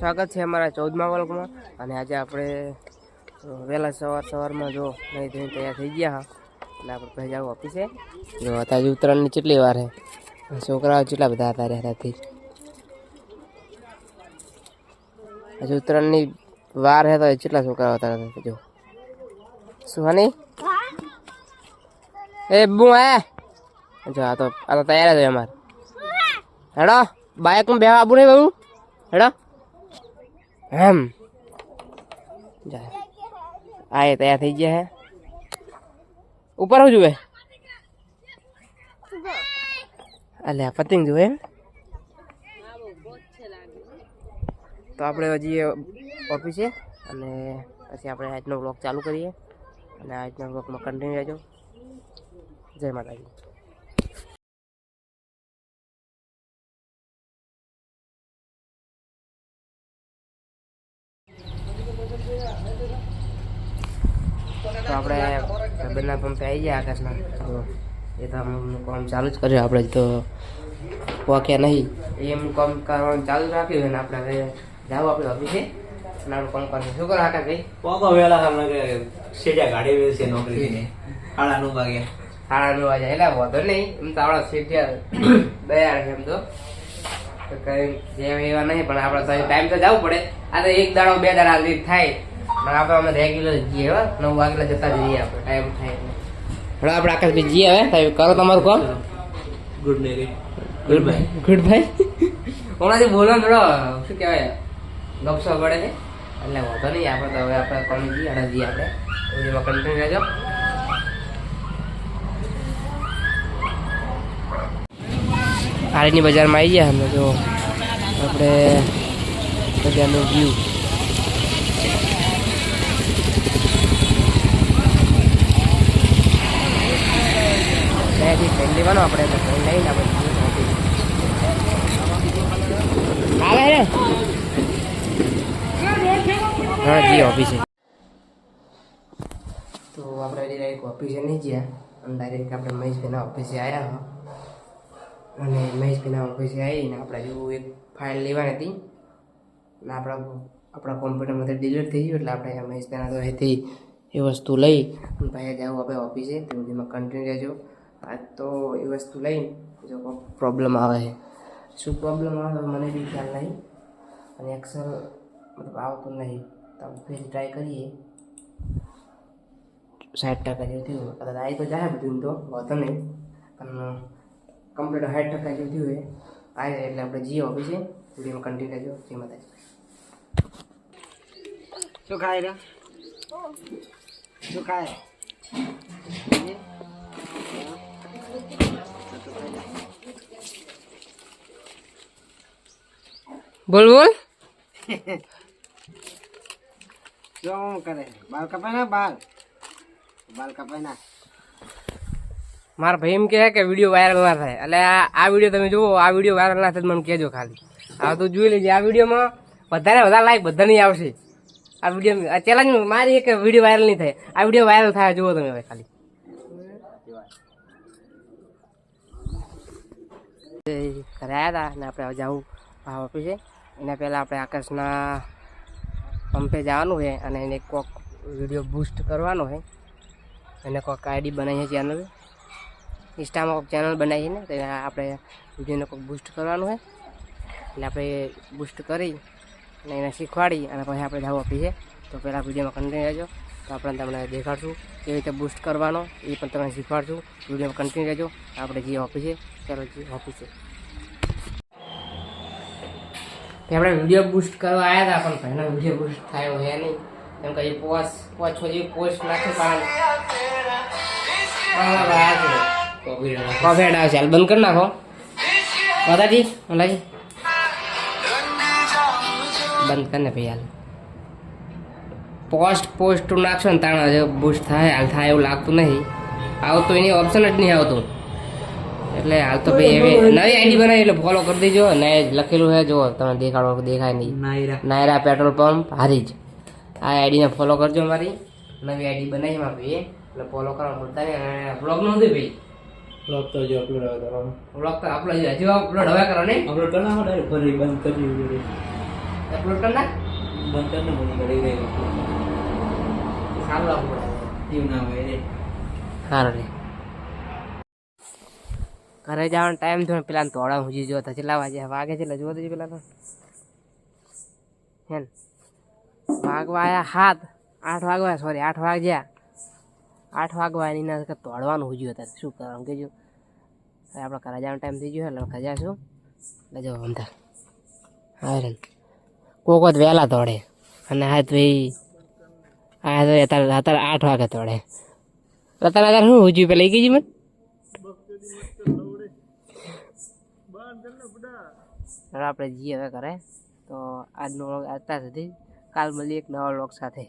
સ્વાગત છે અમારા ચૌદમા વર્ગમાં. અને આજે આપણે વહેલા સવાર સવારમાં જો નહીં ધોઈને તૈયાર થઈ ગયા હા, એટલે આપણે પછી જાવ ઓફિસે જો અત્યારે ઉત્તરાયણની કેટલી વાર છે છોકરાઓ કેટલા બધા હતા રહેતાથી હજુ ઉત્તરાયણની વાર હે તો કેટલા છોકરાઓ હતા રહેતા જો. શું હની? એ બુ હે? જો આ તો આ તો તૈયાર જ હોય અમારે. હેડો બાઇકમાં બેવા આબુ નહીં બહુ હેડો. જાય. આ એ તૈયાર થઈ ગયા હે. ઉપર શું જુએ અલે પતંગ જુએ તો આપણે હજી ઓફિસે અને પછી આપણે આજનો બ્લોગ ચાલુ કરીએ. અને આજના બ્લોગમાં કન્ટિન્યુ રહેજો. જય માતાજી. તો આપણે બંને પંપે આવી ગયા આકાશના તો એ તો અમુકનું કામ ચાલુ જ કર્યું. આપણે તો પોક્યા નહીં. એમનું કામ કરવાનું ચાલુ રાખ્યું અને આપણે હવે જાવ આપણે ઓફિસે. આપણું કામ કરવું શું કરો આકાશભાઈ પોકો વેલા તમને કે સેજા ગાડી નોકરી સાડા નવ વાગે સાડા નવ વાગે એટલે વાંધો નહીં. એમ તો આપણા શેઠિયા દયા છે એમ તો. તો કઈ જેમ એવા નહીં પણ આપણે તો ટાઈમ તો જવું પડે. આ તો એક દાડો બે દાડા લીટ થાય. પણ આપણે અમે રેગ્યુલર જઈએ હવે નવ વાગેલા જતા જઈએ આપણે ટાઈમ થાય એટલે. હવે આપણે આકાશભાઈ જઈએ હવે સાહેબ કરો તમારું કામ. ગુડ નાઇટ ગુડ ભાઈ ગુડ ભાઈ હમણાંથી બોલવાનું થોડો શું કહેવાય ગપસો પડે છે. એટલે વાંધો નહીં આપણે તો હવે આપણે કોમ જઈએ અને જઈએ આપણે. એમાં કન્ટિન્યુ રહેજો. હારીની બજારમાં આવી ગયા અમે જો આપણે બજારનો વ્યૂ ત્યાંથી પેન લેવાનો આપણે તો પેન લઈને આપણે આવે હા? જી ઓફિસે તો આપણે ડાયરેક્ટ ઓફિસે નહીં ગયા. અને ડાયરેક્ટ આપણે મહેશભાઈના ઓફિસે આવ્યા હા. અને મહેશભાઈના ઓફિસે આવીને આપણે જેવું એક ફાઇલ લેવાની હતી. અને આપણા આપણા કોમ્પ્યુટરમાંથી ડિલીટ થઈ ગયું એટલે આપણે મહેશભાઈના તો અહીંથી એ વસ્તુ લઈ અને ભાઈ જાવ આપણે ઓફિસે તો એમાં કન્ટિન્યુ રહેજો. આજ તો એ વસ્તુ લઈને જો પ્રોબ્લેમ આવે. છે શું પ્રોબ્લેમ આવે તો મને બી ખ્યાલ નહીં. અને એક્સલ મતલબ આવતું નહીં. તો ફરી ટ્રાય કરીએ. સાઠ ટકા જેવું થયું કદાચ આવી તો જાય બધું તો વાંધો નહીં. પણ કમ્પ્લીટ સાઠ ટકા જેવું થયું એ આવી એટલે આપણે જીઓ ઓફિસે વિડીયોમાં કન્ટિન્યુ રહેજો જય માતાજી. શું ખાય રે? શું ખાય? બોલ બોલ જો કરે? બાલ કપાય ના બાલ. બાલ કપાય ના. મારા ભાઈ એમ કહે કે વીડિયો વાયરલ ના થાય. એટલે આ વીડિયો તમે જુઓ આ વીડિયો વાયરલ ના થાય મને કહેજો ખાલી. આ તો જોઈ લેજે આ વિડીયોમાં વધારે વધારે લાઈક બધાની આવશે. આ વીડિયો આ ચેલેન્જ મારી એક વીડિયો વાયરલ નહીં થાય. આ વીડિયો વાયરલ થાય જુઓ તમે હવે ખાલી. ઘરે આવ્યા હતા અને આપણે જવું ભાવ ઓફિસે એના પહેલાં આપણે આકાશના પંપે જવાનું છે અને એને કોક વીડિયો બૂસ્ટ કરવાનો છે. એને કોક આઈડી બનાવી છે ચેનલ ઇન્સ્ટામાં કોઈક ચેનલ બનાવી ને, તો આપણે વિડીયોને કોઈક બૂસ્ટ કરવાનું છે. એટલે આપણે બૂસ્ટ કરી અને એને શીખવાડી અને પછી આપણે જવું ઓફિસે તો પહેલાં વિડીયોમાં કન્ટિન્યુ રહેજો. તો આપણે તમને દેખાડશું, કેવી રીતે બૂસ્ટ કરવાનો, એ પણ તમને શીખવાડશું. વીડિયો કન્ટિન્યુ રહેજો. આપણે જે ઓફિસે ચાલો જે ઓફિસે આપણે વીડિયો બૂસ્ટ કરવા આવ્યા હતા, પણ ભાઈનો વીડિયો બૂસ્ટ થયો હે નહીં. કેમ કે પોસ્ટ પોચ જેવી પોસ્ટ નાખે પાણી કોફેડ આવશે હાલ બંધ કરી નાખો. દાદાજી ઓલાજી બંધ કરીને ભાઈ, હાલ. પોસ્ટ પોસ્ટ નાખશો ને તાણ હજુ બુસ્ટ થાય. હાલ થાય એવું લાગતું નહીં. આવતું એની ઓપ્શન જ નહીં આવતું. એટલે હાલ તો ભાઈ એવી નવી આઈડી બનાવી એટલે ફોલો કરી દેજો. ને લખેલું છે જો તમે દેખાડો દેખાય નહીં. નાયરા. પેટ્રોલ પંપ હારી જ. આ આઈડીને ફોલો કરજો મારી. નવી આઈડી બનાવી ભાઈ એટલે ફોલો કરવા ભૂલતા નહીં. અને બ્લોગ નો ભાઈ. બ્લોગ તો જો અપલોડ હવે કરવાનો. બ્લોગ તો અપલોડ હજી અપલોડ હવે કરો ને અપલોડ કરવાનો ડાયરેક્ટ ફરી બંધ કરી દીધું અપલોડ કર કરી સારું લાગુ એવું ના હોય રે. સારું રે. ઘરે જવાનો ટાઈમ થયો પેલા તોડા હું જોતા કેટલા વાગે વાગે છે જોવો તો પેલા તો. હેન વાગવા આયા હાથ આઠ વાગવા સોરી આઠ વાગ્યા. આઠ વાગવા એની ના તોડવાનું જોયું હતા. શું કરવાનું? કેજો. હવે આપણે ઘરે જવાનો ટાઈમ થઈ ગયો એટલે ઘરે જાશું. એટલે જો અંદર હા રે. કોક વખત વહેલા તોડે અને હા ભાઈ આ તો અત્યારે અત્યારે આઠ વાગે તોડે અત્યારે અત્યારે શું હુજ્યું પેલા એ કીધી મને? આપણે જઈએ હવે ઘરે. તો આજનો વ્લોગ અત્યાર સુધી. કાલ મળીએ એક નવા વ્લોગ સાથે.